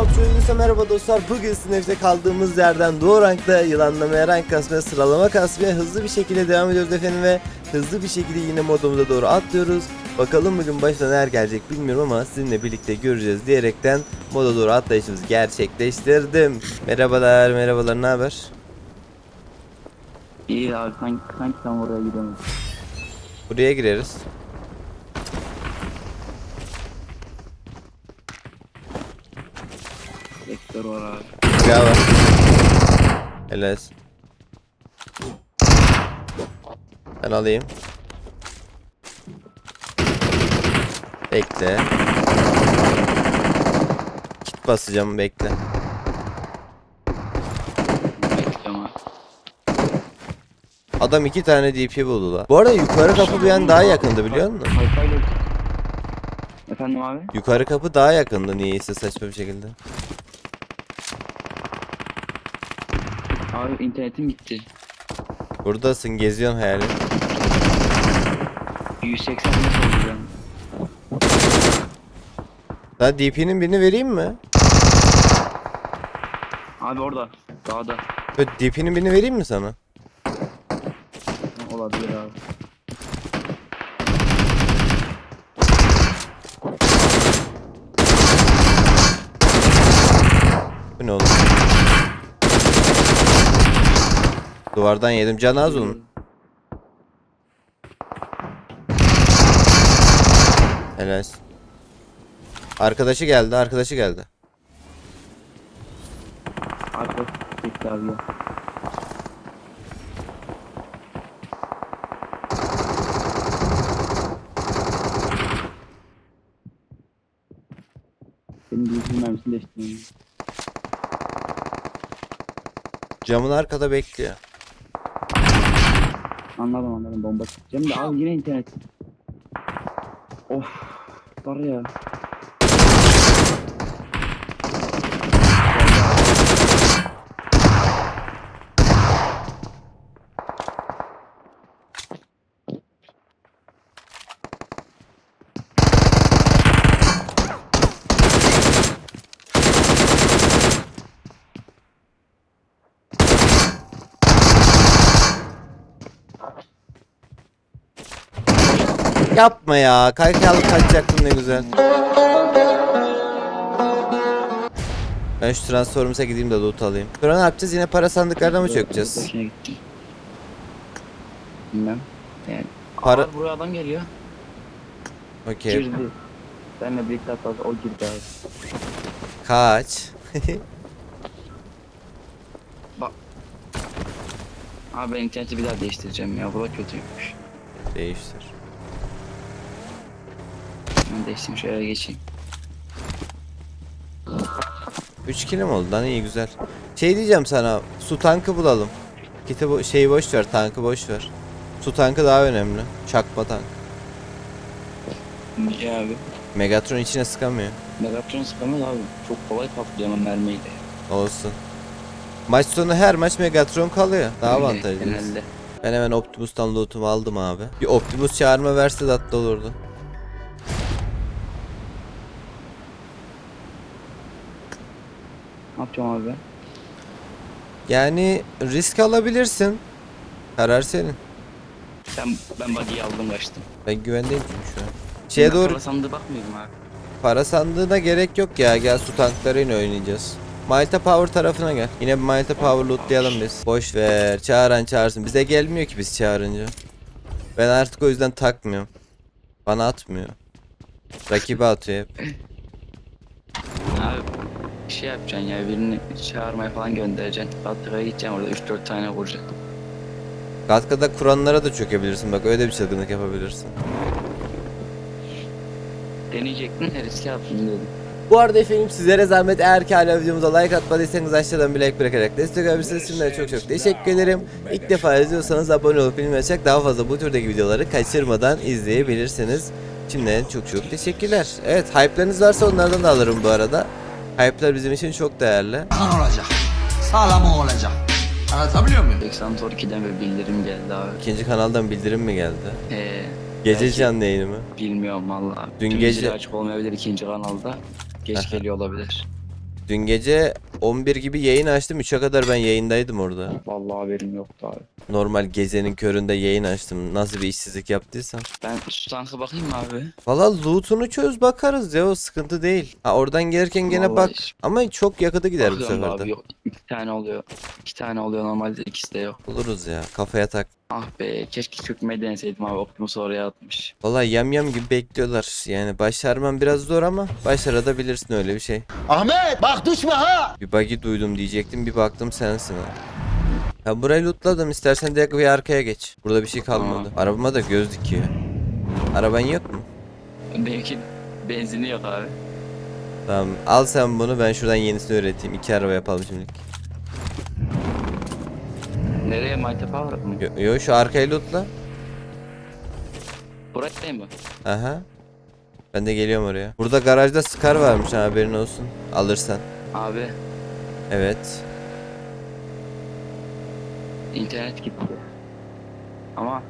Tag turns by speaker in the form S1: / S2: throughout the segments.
S1: Oyuncusuna merhaba dostlar. Bugün Snap'te kaldığımız yerden Doğu Rank'ta yılanlamaya, rank kasmaya, sıralama kasmaya hızlı bir şekilde devam ediyoruz efendim ve hızlı bir şekilde yine modumuza doğru atlıyoruz. Bakalım bugün başına neler gelecek bilmiyorum ama sizinle birlikte göreceğiz diyerekten moda doğru atlayışımızı gerçekleştirdim. Merhabalar, merhabalar, ne haber?
S2: İyi abi sanki, sanki tam oraya gidemedim.
S1: Buraya gireriz.
S2: Vektör var abi.
S1: Silah var. Helal. Ben alayım. Bekle. Kit basacağım bekle. Adam iki tane DP buldu la. Bu arada yukarı kapı bir an daha yakındı biliyor musun?
S2: Efendim abi?
S1: Yukarı kapı daha yakındı niyeyse saçma bir şekilde.
S2: Abi internetim gitti.
S1: Buradasın geziyorsun hayali.
S2: 180 nasıl olacağım?
S1: Daha DP'nin birini vereyim mi?
S2: Abi orada. Dağda.
S1: Böyle DP'nin birini vereyim mi sana?
S2: Olabilir abi.
S1: Bu ne oğlum? Duvardan yedim. Canı az onun. Helal. Arkadaşı geldi, arkadaşı geldi.
S2: Arka gitti abi. Senin bilgisayarın mermisini değiştireyim.
S1: Camın arkada bekliyor.
S2: Anladım anladım bomba çıkacağım da abi yine internet. Of var ya.
S1: Yapma ya. Kaykalı kaçacaktın ne güzel. Ben şu Transformers'a gideyim de loot alayım. Sonra ne yapacağız? Yine para sandıklarına mı çökeceğiz?
S2: Bilmem. Yani.
S1: Para-
S2: Para... buraya adam geliyor.
S1: Okey.
S2: Girdi. Benle birlikte hatta o girdi abi.
S1: Kaç.
S2: Abi ben interneti bir daha değiştireceğim ya. Bu da kötüymüş.
S1: Değiştir.
S2: Ben değiştireyim şöyle geçeyim.
S1: 3 kilim oldu lan iyi güzel. Şey diyeceğim sana su tankı bulalım. Kiti bo- şeyi boş ver tankı boş ver. Su tankı daha önemli. Çakma tank.
S2: Niye abi?
S1: Megatron içine sıkamıyor.
S2: Megatron sıkamıyor abi. Çok kolay patlıyor ama mermiyle.
S1: Olsun. Maç sonu her maç Megatron kalıyor. Daha
S2: Öyle
S1: avantajlı.
S2: Genelde.
S1: Ben hemen Optimus'tan loot'umu aldım abi. Bir Optimus çağırma verse tatlı olurdu.
S2: Ne yapacağım abi ben?
S1: Yani risk alabilirsin. Karar senin.
S2: Ben, ben buggy'yi aldım kaçtım.
S1: Ben güvendeyim çünkü şu an. Şeye
S2: Ben
S1: doğru
S2: para sandığı bakmıyorum abi.
S1: para sandığına gerek yok ya. Gel su tanklarıyla oynayacağız. Malta Power tarafına gel. Yine bir Malta Power lootlayalım biz. Boş ver. Çağıran çağırsın. Bize gelmiyor ki biz çağırınca. Ben artık o yüzden takmıyorum. Bana atmıyor. Rakibe atıyor hep.
S2: Bir şey yapacaksın ya birini çağırmaya falan göndereceksin. Fabrikaya gideceksin orada 3-4 tane vuracaksın.
S1: Gatka'da kuranlara da çökebilirsin. Bak öyle bir çılgınlık yapabilirsin.
S2: Deneyecektin her riski yaptın dedim.
S1: Bu arada efendim sizlere zahmet eğer ki hala videomuza like atmadıysanız aşağıdan bir like bırakarak destek olabilirsiniz. Şimdiden çok çok teşekkür ederim. İlk defa izliyorsanız abone olup bildirim açarak daha fazla bu türdeki videoları kaçırmadan izleyebilirsiniz. Şimdiden çok çok teşekkürler. Evet hype'larınız varsa onlardan da alırım bu arada. Hype'lar bizim için çok değerli.
S3: kan olacak. Sağlam olacak. Anlatabiliyor muyum?
S2: 82'den bir bildirim geldi abi.
S1: İkinci kanaldan bildirim mi geldi?
S2: Ee,
S1: Gece
S2: Belki-
S1: canlı yayını mı?
S2: bilmiyorum valla.
S1: Dün
S2: Dün
S1: gece-
S2: gece açık olmayabilir ikinci kanalda. Geç
S1: Aha.
S2: geliyor olabilir.
S1: Dün gece 11 gibi yayın açtım. 3'e kadar ben yayındaydım orada.
S2: Vallahi haberim yoktu abi.
S1: Normal gecenin köründe yayın açtım. Nasıl bir işsizlik yaptıysam.
S2: Ben şu tanka bakayım mı abi?
S1: Valla loot'unu çöz bakarız ya o sıkıntı değil. Ha oradan gelirken gene
S2: Vallahi
S1: bak.
S2: hiç-
S1: Ama çok yakıta gider bu
S2: Bakıyorum
S1: sefer de.
S2: abi yok. İki tane oluyor. İki tane oluyor normalde ikisi de yok.
S1: Buluruz ya kafaya tak.
S2: Ah be keşke çökmeyi deneseydim abi Optimus oraya atmış.
S1: Valla yam yam gibi bekliyorlar. Yani başarman biraz zor ama başarabilirsin öyle bir şey.
S4: Ahmet bak düşme ha.
S1: Bir buggy duydum diyecektim bir baktım sensin ha. Ya burayı lootladım istersen direkt bir arkaya geç. Burada bir şey kalmadı. Arabama da göz dikiyor. Araban yok mu?
S2: Benimki benzini yok abi.
S1: Tamam al sen bunu ben şuradan yenisini üreteyim. İki araba yapalım şimdilik.
S2: Nereye Maytepe alarak mı?
S1: Yo, yo şu arkayı lootla.
S2: Değil mi?
S1: Aha. Ben de geliyorum oraya. Burada garajda Scar varmış ha, haberin olsun. Alırsan.
S2: Abi
S1: Evet.
S2: internet gitti. Ama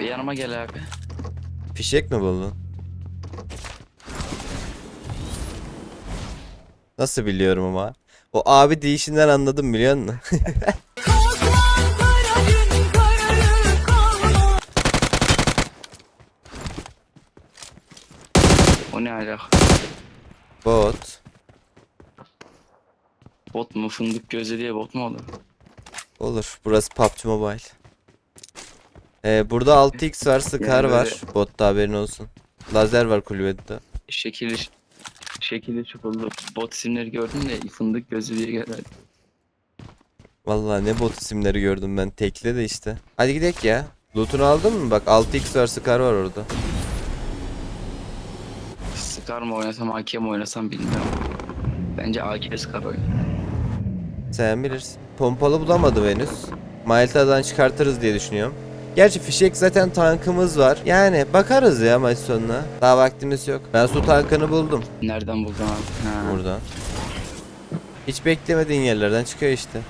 S2: bir yanıma gel abi.
S1: Fişek mi buldun? Nasıl biliyorum ama? O abi deyişinden anladım biliyor musun?
S2: O ne alaka?
S1: Bot.
S2: Bot mu fındık gözü diye bot mu olur?
S1: Olur. Burası PUBG Mobile. Ee, burada 6x var, Scar
S2: Yani
S1: var. Botta haberin olsun. Lazer var kulübede.
S2: Şekili şekili çukurlu bot isimleri gördüm de fındık gözü diye geldi.
S1: Vallahi ne bot isimleri gördüm ben. Tekle de işte. Hadi gidelim ya. Loot'unu aldın mı? Bak 6x var, Scar var orada.
S2: Scar mı oynasam AK mi oynasam bilmiyorum. Bence AK Scar oyun.
S1: Sen bilirsin. Pompalı bulamadım henüz. Malta'dan çıkartırız diye düşünüyorum. Gerçi fişek zaten tankımız var. Yani bakarız ya maç sonuna. Daha vaktimiz yok. Ben su tankını buldum
S2: Nereden buldun abi? Ha.
S1: buradan. Hiç beklemediğin yerlerden çıkıyor işte.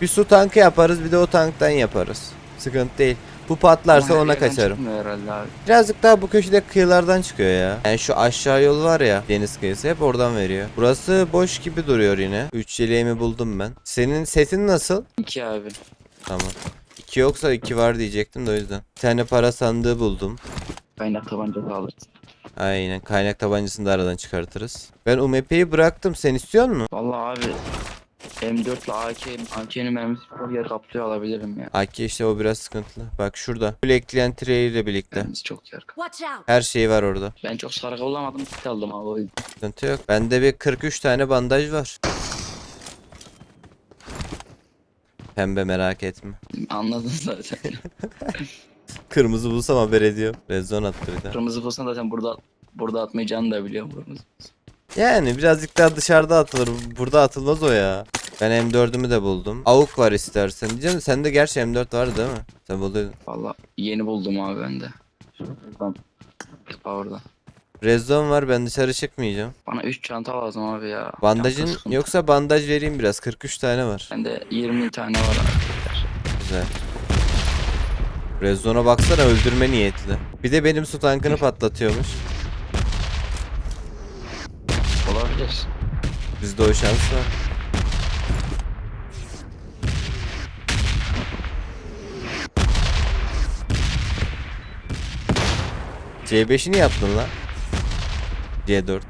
S1: Bir su tankı yaparız bir de o tanktan yaparız. Sıkıntı değil. Bu patlarsa ona kaçarım.
S2: herhalde abi.
S1: Birazcık daha bu köşede kıyılardan çıkıyor ya. Yani şu aşağı yol var ya deniz kıyısı hep oradan veriyor. Burası boş gibi duruyor yine. 3 yeleğimi buldum ben. Senin setin nasıl?
S2: İki abi.
S1: Tamam. 2 yoksa 2 var diyecektim de o yüzden. Bir tane para sandığı buldum.
S2: Kaynak tabancası alırız.
S1: Aynen kaynak tabancasını da aradan çıkartırız. Ben UMP'yi bıraktım. Sen istiyor musun?
S2: Vallahi abi M4 ile AK, AK'nin mermisi çok yer kaplıyor alabilirim ya.
S1: AK işte o biraz sıkıntılı. Bak şurada. Full ekleyen ile birlikte.
S2: Mermisi çok yer kaplıyor.
S1: Her şey var orada.
S2: Ben çok sarı bulamadım kit aldım abi o yüzden.
S1: Sıkıntı yok. Bende bir 43 tane bandaj var. Pembe merak etme.
S2: Anladın zaten.
S1: Kırmızı bulsam haber ediyorum. Rezon attı bir de.
S2: Kırmızı bulsan zaten burada burada atmayacağını da biliyorum kırmızı.
S1: Yani birazcık daha dışarıda atılır. Burada atılmaz o ya. Ben M4'ümü de buldum. Avuk var istersen. Diyeceğim de sende gerçi M4 var değil mi? Sen buluyordun.
S2: Vallahi yeni buldum abi ben de. Şuradan.
S1: Rezon var ben dışarı çıkmayacağım.
S2: Bana 3 çanta lazım abi ya.
S1: Bandajın
S2: Çanta sıkıntı.
S1: yoksa bandaj vereyim biraz. 43 tane var.
S2: Bende 20 tane var abi.
S1: Güzel. Rezon'a baksana öldürme niyetli. Bir de benim su tankını patlatıyormuş.
S2: Olabilir.
S1: Bizde o şans var. C5'i niye yaptın lan? C4.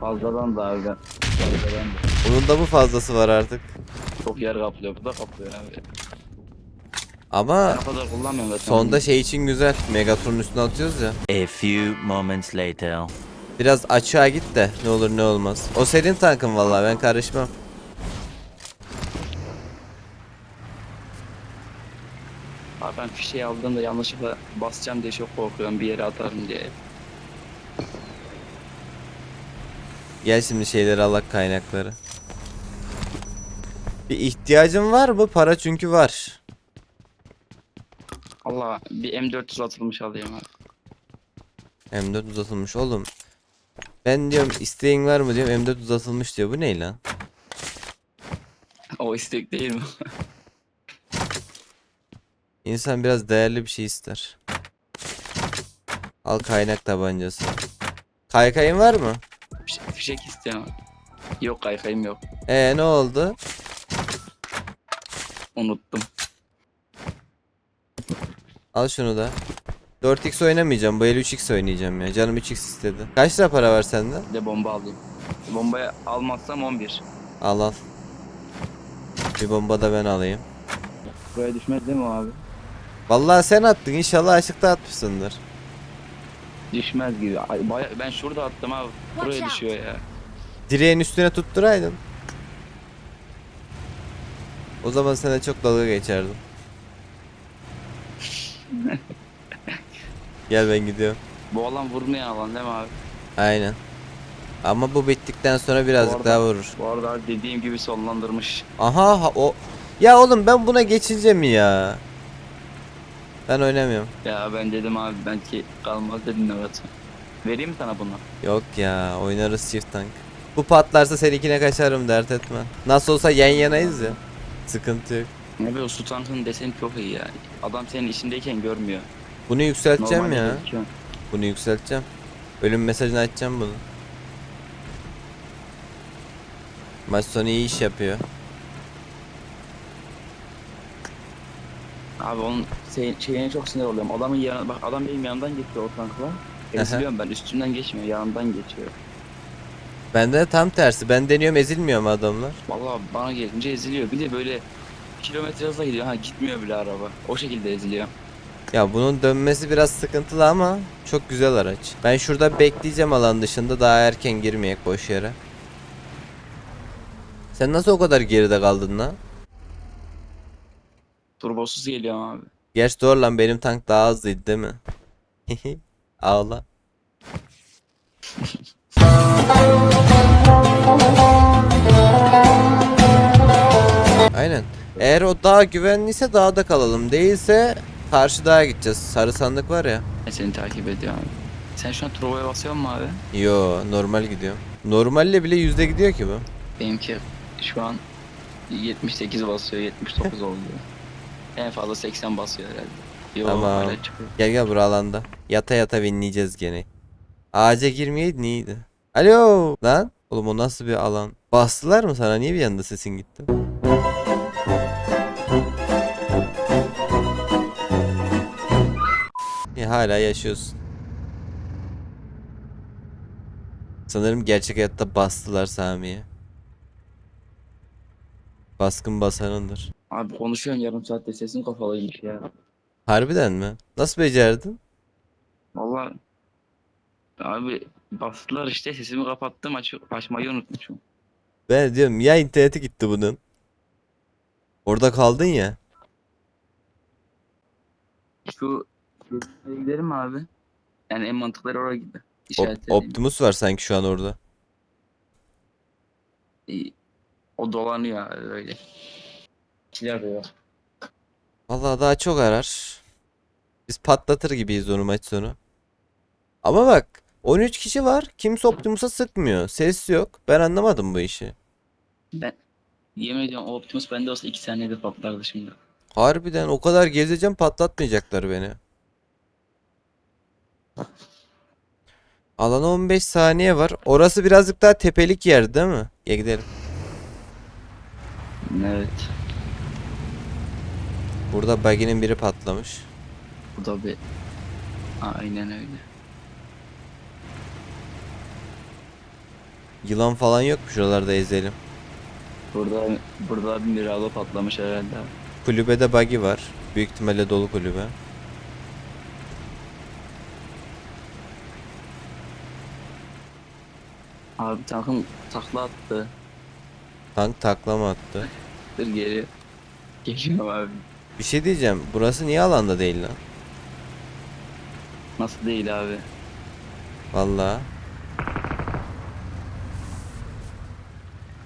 S2: Fazladan da abi ben. Fazladan da.
S1: Onun da bu fazlası var artık.
S2: Çok yer kaplıyor. Bu da kaplıyor abi.
S1: Ama
S2: Ben o kadar kullanmıyorum zaten.
S1: sonda şey için güzel. Megatron'un üstüne atıyoruz ya.
S5: A few moments later.
S1: Biraz açığa git de ne olur ne olmaz. O senin tankın vallahi ben karışmam.
S2: Abi ben fişeği aldığımda yanlışlıkla basacağım diye çok korkuyorum bir yere atarım diye.
S1: Gel şimdi şeyleri alak kaynakları. Bir ihtiyacın var mı? Para çünkü var.
S2: Allah bir M400 atılmış alayım abi.
S1: M4 uzatılmış oğlum. Ben diyorum isteğin var mı diyorum M4 uzatılmış diyor. Bu ne lan?
S2: O istek değil mi?
S1: İnsan biraz değerli bir şey ister. Al kaynak tabancası. Kaykayın var mı?
S2: Fişek, fişek isteyen abi. Yok kaykayım yok.
S1: Ee ne oldu?
S2: Unuttum.
S1: Al şunu da. 4x oynamayacağım. Bu el 3x oynayacağım ya. Canım 3x istedi. Kaç lira para var sende?
S2: Bir de bomba alayım. Bombayı almazsam 11.
S1: Al al. Bir bomba da ben alayım.
S2: Buraya düşmez değil mi o abi?
S1: Vallahi sen attın. İnşallah açıkta atmışsındır.
S2: Düşmez gibi. Ay, baya- ben şurada attım abi. Buraya düşüyor ya.
S1: Direğin üstüne tutturaydın. O zaman sana çok dalga geçerdim. Gel ben gidiyorum.
S2: Bu alan vurmayan alan değil mi abi?
S1: Aynen. Ama bu bittikten sonra birazcık
S2: arada-
S1: daha vurur.
S2: Bu arada abi dediğim gibi sonlandırmış.
S1: Aha ha, o. Ya oğlum ben buna geçince mi ya? Ben oynamıyorum.
S2: Ya ben dedim abi belki kalmaz dedim evet. Vereyim mi sana bunu?
S1: Yok ya oynarız çift tank. Bu patlarsa seninkine kaçarım dert etme. Nasıl olsa yan yanayız ya. Sıkıntı yok.
S2: Ne be su tankının deseni çok iyi ya. Adam senin içindeyken görmüyor.
S1: Bunu yükselteceğim
S2: Normalde
S1: ya.
S2: gözüküyor.
S1: Bunu yükselteceğim. Ölüm mesajını açacağım bunu. Maç sonu iyi iş yapıyor.
S2: Abi onun şey, şeyine çok sinir oluyorum. Adamın yanına bak adam benim yanımdan geçiyor o tankla. Eziliyorum ben üstümden geçmiyor yanımdan geçiyor.
S1: Bende de tam tersi. Ben deniyorum ezilmiyor mu adamlar?
S2: Vallahi bana gelince eziliyor. Bir de böyle kilometre hızla gidiyor. Ha gitmiyor bile araba. O şekilde eziliyor.
S1: Ya bunun dönmesi biraz sıkıntılı ama çok güzel araç. Ben şurada bekleyeceğim alan dışında daha erken girmeyek boş yere. Sen nasıl o kadar geride kaldın lan?
S2: Turbosuz geliyor abi.
S1: Gerçi doğru lan benim tank daha hızlıydı değil mi? Ağla. Aynen. Eğer o dağ güvenliyse dağda kalalım. Değilse karşı dağa gideceğiz. Sarı sandık var ya.
S2: Ben seni takip ediyorum abi. Sen şu an turboya basıyor musun abi?
S1: Yo normal gidiyorum. Normalle bile yüzde gidiyor ki bu.
S2: Benimki şu an 78 basıyor, 79 oluyor. En fazla 80 basıyor herhalde. Yo,
S1: Tamam.
S2: hala çıkıyor.
S1: Gel gel bura alanda. Yata yata winleyeceğiz gene. Ağaca girmeyeydin iyiydi. Alo lan. Oğlum o nasıl bir alan? Bastılar mı sana? Niye bir yanda sesin gitti? Ya hala yaşıyorsun. Sanırım gerçek hayatta bastılar Sami'ye. Baskın basanındır.
S2: Abi konuşuyorsun yarım saatte sesin kafalıymış ya.
S1: Harbiden mi? Nasıl becerdin?
S2: Valla abi bastılar işte sesimi kapattım aç açmayı unutmuşum.
S1: Ben diyorum ya interneti gitti bunun. Orada kaldın ya.
S2: Şu şeye gidelim abi? Yani en mantıkları oraya gitti.
S1: Op-. Optimus var sanki şu an orada.
S2: O dolanıyor abi öyle. Kiler arıyor.
S1: Vallahi daha çok arar. Biz patlatır gibiyiz onu maç sonu. Ama bak 13 kişi var. Kimse Optimus'a sıkmıyor. Ses yok. Ben anlamadım bu işi.
S2: Ben yemin ediyorum o Optimus bende olsa 2 saniyede patlardı şimdi.
S1: Harbiden o kadar gezeceğim patlatmayacaklar beni. Alana 15 saniye var. Orası birazcık daha tepelik yer değil mi? Ya gidelim.
S2: Evet.
S1: Burada buggy'nin biri patlamış.
S2: Bu da bir aynen öyle.
S1: Yılan falan yok mu şuralarda ezelim.
S2: Burada burada bir miralı patlamış herhalde.
S1: Kulübede buggy var. Büyük ihtimalle dolu kulübe.
S2: Abi tankım takla attı.
S1: Tank taklama attı.
S2: Dur geliyor. Geliyorum abi.
S1: Bir şey diyeceğim. Burası niye alanda değil lan?
S2: Nasıl değil abi?
S1: Vallahi.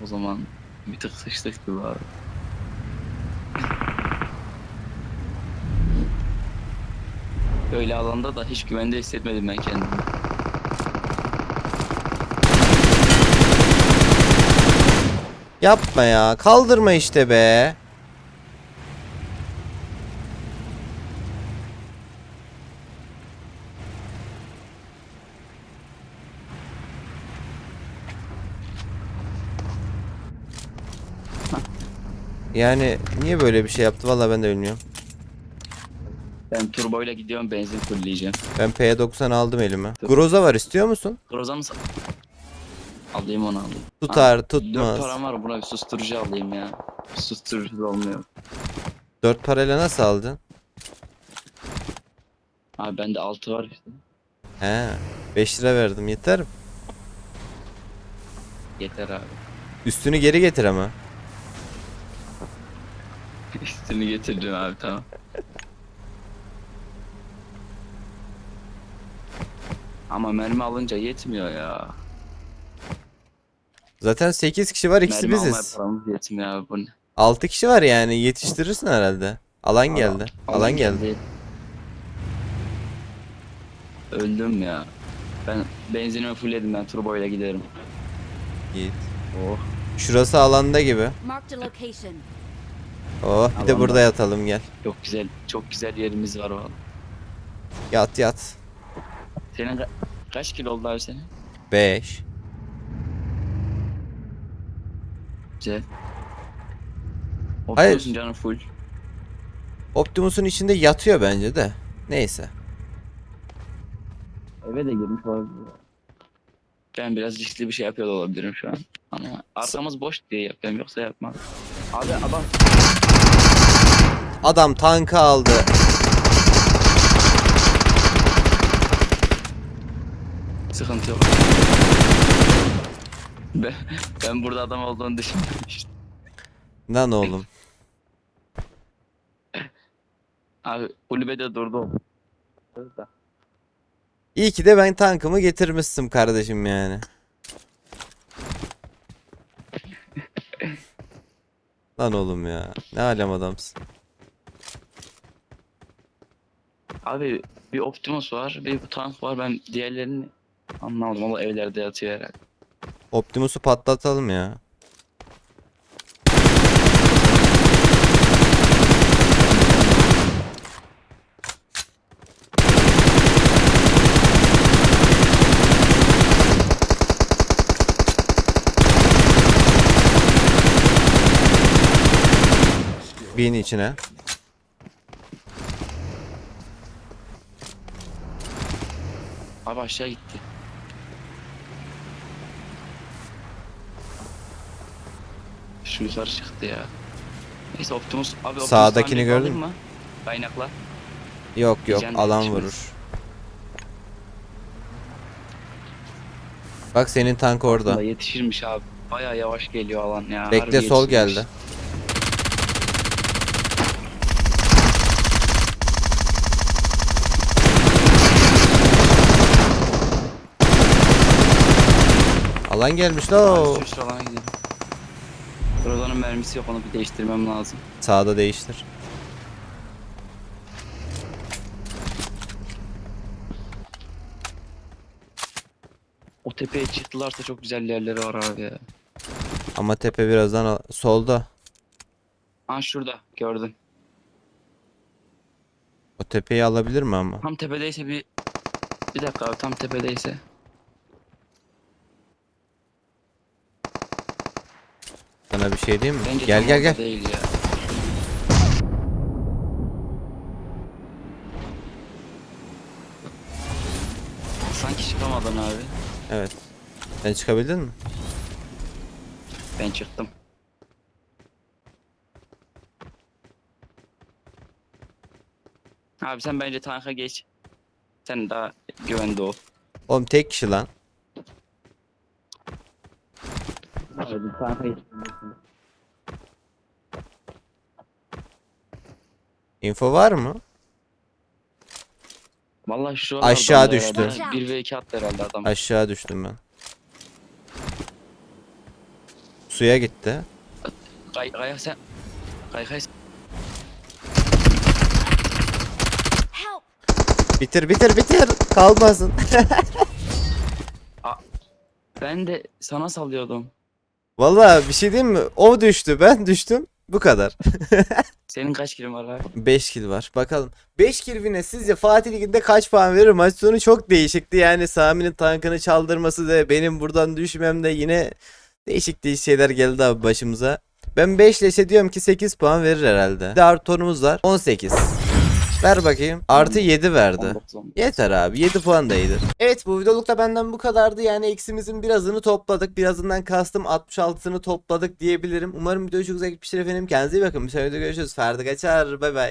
S2: O zaman bir tık sıçtık gibi abi. Öyle alanda da hiç güvende hissetmedim ben kendimi.
S1: Yapma ya. Kaldırma işte be. Yani niye böyle bir şey yaptı valla ben de bilmiyorum.
S2: Ben turboyla gidiyorum benzin fullleyeceğim.
S1: Ben P90 aldım elime. Groza var istiyor musun?
S2: Groza mı Alayım onu alayım.
S1: Tutar tutmaz.
S2: param var buna bir susturucu alayım ya. Susturucu olmuyor.
S1: 4 parayla nasıl aldın?
S2: Abi bende altı var işte.
S1: He. 5 lira verdim yeter mi?
S2: Yeter abi.
S1: Üstünü geri getir ama.
S2: Üstünü getirdim abi tamam. Ama mermi alınca yetmiyor ya.
S1: Zaten 8 kişi var ikisi
S2: mermi almaya
S1: biziz.
S2: paramız yetmiyor abi bu ne?
S1: 6 kişi var yani yetiştirirsin herhalde. Alan geldi. Alan geldi.
S2: Öldüm ya. Ben benzinimi fullledim ben turboyla giderim.
S1: Git.
S2: Oh.
S1: Şurası alanda gibi.
S6: Marked a location.
S1: Oh bir de
S2: Alanda.
S1: burada yatalım gel.
S2: Çok güzel, çok güzel yerimiz var valla.
S1: Yat yat.
S2: Senin ka- kaç kilo oldu abi senin?
S1: 5.
S2: Güzel.
S1: Hayır.
S2: Optimus'un canı full.
S1: Optimus'un içinde yatıyor bence de. Neyse.
S2: Eve de girmiş olabilir. Ben biraz riskli bir şey yapıyor da olabilirim şu an. Ama arkamız boş diye yapıyorum yoksa yapmam. Abi adam
S1: Adam tankı aldı.
S2: sıkıntı yok. Ben, ben burada adam olduğunu düşünmemiştim.
S1: Lan oğlum.
S2: Abi kulübede durdu. Burada.
S1: İyi ki de ben tankımı getirmiştim kardeşim yani. Lan oğlum ya. Ne alem adamsın.
S2: Abi bir Optimus var, bir tank var. Ben diğerlerini anlamadım ama evlerde yatıyor herhalde.
S1: Optimus'u patlatalım ya. Bin içine.
S2: Abi aşağı gitti. Şu yukarı çıktı ya. Neyse Optimus abi Optimus
S1: Sağdakini gördün
S2: mı? Kaynakla.
S1: Yok yok
S2: Diyeceğim
S1: alan
S2: yetişmez.
S1: vurur. Bak senin tank
S2: Da
S1: orada.
S2: yetişirmiş abi. Baya yavaş geliyor alan ya.
S1: Bekle
S2: harbi
S1: sol
S2: yetişirmiş.
S1: geldi. Alan gelmiş la.
S2: Abi alana gidelim. Rozan'ın mermisi yok onu bir değiştirmem lazım.
S1: Sağda değiştir.
S2: O tepeye çıktılarsa çok güzel yerleri var abi ya.
S1: Ama tepe birazdan al- solda.
S2: Ha şurada gördüm.
S1: O tepeyi alabilir mi ama?
S2: Tam tepedeyse bir... Bir dakika abi tam tepedeyse.
S1: Sana bir şey diyeyim mi?
S2: Bence
S1: Gel
S2: tam
S1: gel
S2: orada
S1: gel.
S2: Değil ya. Sanki çıkamadın abi.
S1: Evet. Sen çıkabildin mi?
S2: Ben çıktım. Abi sen bence tanka geç. Sen daha güvende ol.
S1: Oğlum tek kişi lan.
S2: Abi tanka geç.
S1: Info var mı?
S2: Vallahi şu
S1: Aşağı düştü.
S2: herhalde. 1 ve 2 attı herhalde adam.
S1: Aşağı düştüm ben. Suya gitti.
S2: Kay, kay sen. Kay kay.
S6: Help!
S1: Bitir bitir bitir. Kalmasın.
S2: Ben de sana salıyordum.
S1: Vallahi bir şey diyeyim mi? O düştü ben düştüm. Bu kadar.
S2: Senin kaç kilin var abi?
S1: 5 kill var. Bakalım. 5 kill win'e sizce Fatih Ligi'nde kaç puan verir? Maç sonu çok değişikti. Yani Sami'nin tankını çaldırması da benim buradan düşmem de yine değişik değişik şeyler geldi abi başımıza. Ben 5 leşe diyorum ki 8 puan verir herhalde. Bir de artı tonumuz var. 18. Ver bakayım. Artı 7 verdi.
S2: 19 olmuş.
S1: Yeter abi 7 puan da iyidir. Evet bu videolukta benden bu kadardı. Yani eksimizin birazını topladık. Birazından kastım 66'sını topladık diyebilirim. Umarım video çok güzel gitmiştir efendim. Kendinize iyi bakın. Bir sonraki videoda görüşürüz. Ferdi kaçar. Bay bay.